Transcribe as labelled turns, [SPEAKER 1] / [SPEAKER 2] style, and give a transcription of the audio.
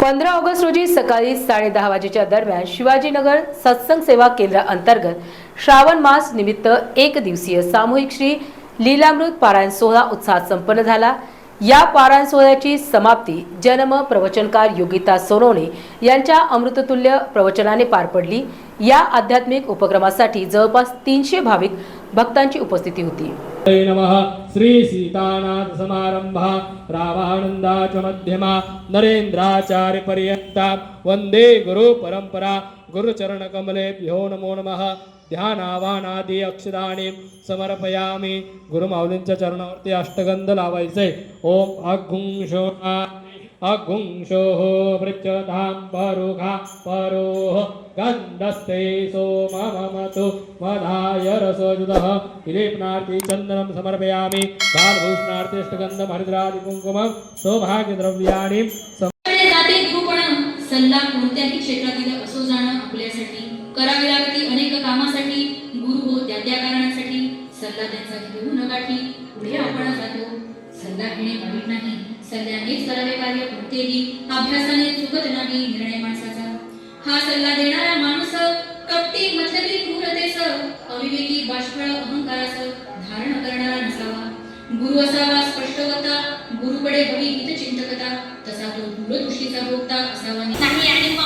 [SPEAKER 1] पंधरा ऑगस्ट रोजी सकाळी साडेदहा वाजेच्या दरम्यान शिवाजीनगर सत्संग सेवा केंद्राअंतर्गत श्रावण मास निमित्त एक दिवसीय सामूहिक श्री लीलामृत पारायण सोहळा उत्साहात संपन्न झाला. या पारायण सोहळ्याची समाप्ती जन्म प्रवचनकार योगिता सोनवणे यांच्या अमृततुल्य प्रवचनाने पार पडली. या आध्यात्मिक उपक्रमासाठी जवळपास तीनशे भाविक भक्तांची उपस्थिती होती.
[SPEAKER 2] नमः। श्री सीतानाथ च मध्यमा नरेंद्राचार्य पर्यंता वंदे गुरु परंपरा नमो नमः। ध्यानावानादी अक्षराणी समर्पयामी। गुरुमाऊलींच्या चरणावरती अष्टगंध लावायचे ओम अघुंशो अघुंशो पृच्छतां परुघा परोह गन्धस्ते सोममतु मधाय रसोजुदः किलीपनार्ति चन्दनं समर्पयामि बालभूषणार्ति अष्टगन्धं हरिद्रादिकुङ्कुमं सौभाग्यद्रव्याणि
[SPEAKER 3] सल्ला कोणत्याही क्षेत्रातील असो जाणं आपल्यासाठी करावी लागती अनेक कामासाठी गुरु हो त्या त्या कारणासाठी. सल्ला त्यांचा घेऊ नका की पुढे आपण जातो सल्ला घेणे वाईट नाही. सल्ल्यानेच करावे कार्य कोणतेही अभ्यासाने चुकत नाही निर्णय माणसाचा. हा सल्ला देणार कपटी मतलबी क्रूरतेस अविवेकी बाष्प अहंकारास धारण करणारा नसावा. गुरु असावा स्पष्टवता गुरुकडे हवी चिंतकता तसा तो दूरदृष्टीचा भोगता असावा. नाही आणि